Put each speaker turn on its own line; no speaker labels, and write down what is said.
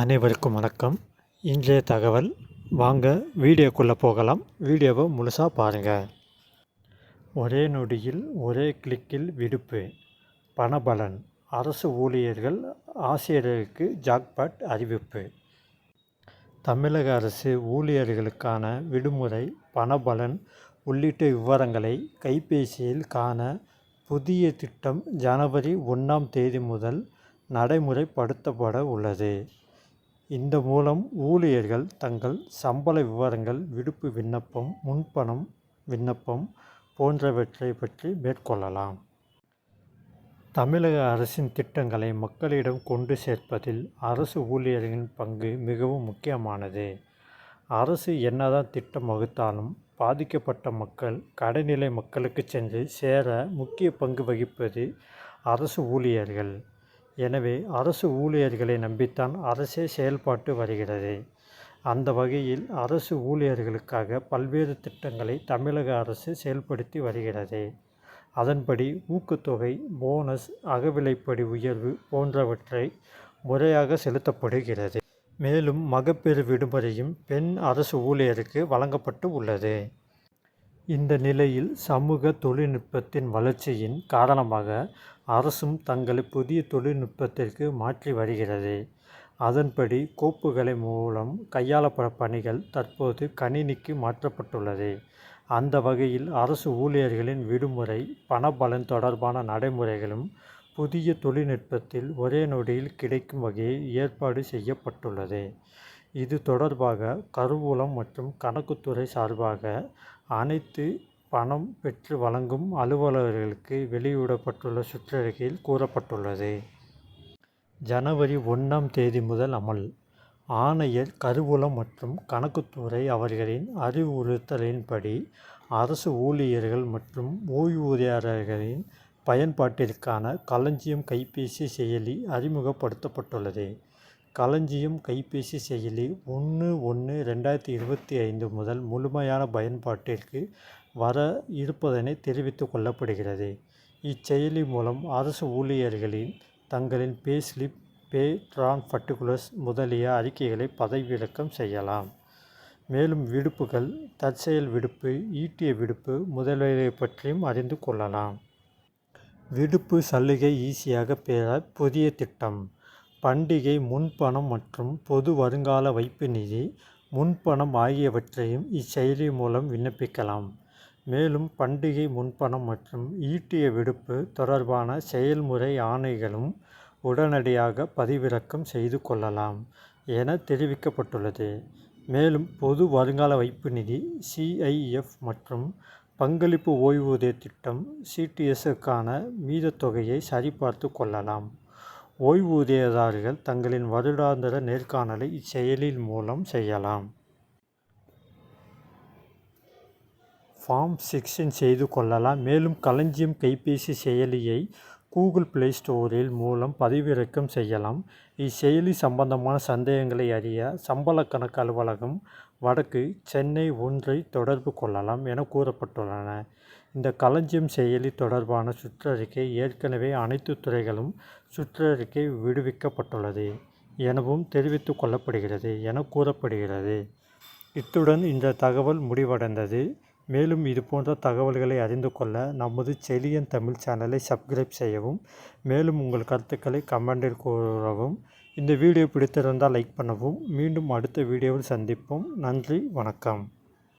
அனைவருக்கும் வணக்கம். இன்றைய தகவல் வாங்க வீடியோக்குள்ளே போகலாம். வீடியோவை முழுசாக பாருங்கள் ஒரே நொடியில் ஒரே கிளிக்கில் விடுப்பு. பணபலன். அரசு ஊழியர்கள் ஆசிரியர்களுக்கு ஜாக்பாட் அறிவிப்பு. தமிழக அரசு ஊழியர்களுக்கான விடுமுறை பணபலன் உள்ளிட்ட விவரங்களை கைபேசியில் காண புதிய திட்டம் ஜனவரி ஒன்றாம் தேதி முதல் நடைமுறைப்படுத்தப்பட உள்ளது. இந்த மூலம் ஊழியர்கள் தங்கள் சம்பள விவரங்கள் விடுப்பு விண்ணப்பம் முன்பணம் விண்ணப்பம் போன்றவற்றை பற்றி மேற்கொள்ளலாம். தமிழக அரசின் திட்டங்களை மக்களிடம் கொண்டு சேர்ப்பதில் அரசு ஊழியர்களின் பங்கு மிகவும் முக்கியமானது. அரசு என்னதான் திட்டம் வகுத்தாலும் பாதிக்கப்பட்ட மக்கள் கடைநிலை மக்களுக்கு சென்று சேர முக்கிய பங்கு வகிப்பது அரசு ஊழியர்கள். எனவே அரசு ஊழியர்களை நம்பித்தான் அரசே செயல்பாட்டு வருகிறது. அந்த வகையில் அரசு ஊழியர்களுக்காக பல்வேறு திட்டங்களை தமிழக அரசு செயல்படுத்தி வருகிறது. அதன்படி ஊக்கத்தொகை போனஸ் அகவிலைப்படி உயர்வு போன்றவற்றை முறையாக செலுத்தப்படுகிறது. மேலும் மகப்பேறு விடுமுறையும் பெண் அரசு ஊழியருக்கு வழங்கப்பட்டு உள்ளது. இந்த நிலையில் சமூக தொழில்நுட்பத்தின் வளர்ச்சியின் காரணமாக அரசும் தங்களை புதிய தொழில்நுட்பத்திற்கு மாற்றி வருகிறது. அதன்படி கோப்புகளை மூலம் கையாளப்படும் பணிகள் தற்போது கணினிக்கு மாற்றப்பட்டுள்ளது. அந்த வகையில் அரசு ஊழியர்களின் விடுமுறை பணபலன் தொடர்பான நடைமுறைகளும் புதிய தொழில்நுட்பத்தில் ஒரே நொடியில் கிடைக்கும் வகையில் ஏற்பாடு செய்யப்பட்டுள்ளது. இது தொடர்பாக கருவூலம் மற்றும் கணக்குத்துறை சார்பாக அனைத்து பணம் பெற்று வழங்கும் அலுவலர்களுக்கு வெளியிடப்பட்டுள்ள சுற்றறிக்கையில் கூறப்பட்டுள்ளது. ஜனவரி ஒன்றாம் தேதி முதல் அமல். ஆணையர் கருவூலம் மற்றும் கணக்குத்துறை அவர்களின் அறிவுறுத்தலின்படி அரசு ஊழியர்கள் மற்றும் ஓய்வூதியர்களின் பயன்பாட்டிற்கான களஞ்சியம் கைபேசி செயலி அறிமுகப்படுத்தப்பட்டுள்ளது. களஞ்சியம் கைபேசி செயலி ஒன்று ஒன்று ரெண்டாயிரத்தி இருபத்தி ஐந்து முதல் முழுமையான பயன்பாட்டிற்கு வர இருப்பதனை தெரிவித்துக் கொள்ளப்படுகிறது. இச்செயலி மூலம் அரசு ஊழியர்களின் தங்களின் பேஸ்லிப் பே ட்ரான் பர்டிகுலர்ஸ் முதலிய அறிக்கைகளை பதவிவிலக்கம் செய்யலாம். மேலும் விடுப்புகள் தற்செயல் விடுப்பு ஈட்டிய விடுப்பு முதலியவை பற்றியும் அறிந்து கொள்ளலாம். விடுப்பு சலுகை ஈஸியாக பெற புதிய திட்டம். பண்டிகை முன்பணம் மற்றும் பொது வருங்கால வைப்பு நிதி முன்பணம் ஆகியவற்றையும் இச்செயலி மூலம் விண்ணப்பிக்கலாம். மேலும் பண்டிகை முன்பணம் மற்றும் ஈட்டிய விடுப்பு தொடர்பான செயல்முறை ஆணைகளும் உடனடியாக பதிவிறக்கம் செய்து கொள்ளலாம் என தெரிவிக்கப்பட்டுள்ளது. மேலும் பொது வருங்கால வைப்பு நிதி சிஐஎஃப் மற்றும் பங்களிப்பு ஓய்வூதிய திட்டம் சிடிஎஸ்ஸுக்கான மீதத்தொகையை சரிபார்த்து கொள்ளலாம். ஓய்வூதியதாரர்கள் தங்களின் வருடாந்திர நேர்காணலை இச்செயலில் மூலம் செய்யலாம். ஃபார்ம் செக்ஷன் செய்து கொள்ளலாம். மேலும் களஞ்சியம் கைபேசி செயலியை கூகுள் பிளே ஸ்டோரில் மூலம் பதிவிறக்கம் செய்யலாம். இச்செயலி சம்பந்தமான சந்தேகங்களை அறிய சம்பள கணக்கு அலுவலகம் வடக்கு சென்னை ஒன்றை தொடர்பு கொள்ளலாம் என கூறப்பட்டுள்ளன. இந்த களஞ்சியம் செயலி தொடர்பான சுற்றறிக்கை ஏற்கனவே அனைத்து துறைகளும் சுற்றறிக்கை விடுவிக்கப்பட்டுள்ளது எனவும் தெரிவித்து கொள்ளப்படுகிறது என கூறப்படுகிறது. இத்துடன் இந்த தகவல் முடிவடைந்தது. மேலும் இது போன்ற தகவல்களை அறிந்து கொள்ள நமது செலியன் தமிழ் சேனலை சப்ஸ்கிரைப் செய்யவும் மேலும் உங்கள் கருத்துக்களை கமெண்டில் கூறவும் இந்த வீடியோ பிடித்திருந்தால் லைக் பண்ணவும். மீண்டும் அடுத்த வீடியோவில் சந்திப்போம். நன்றி வணக்கம்.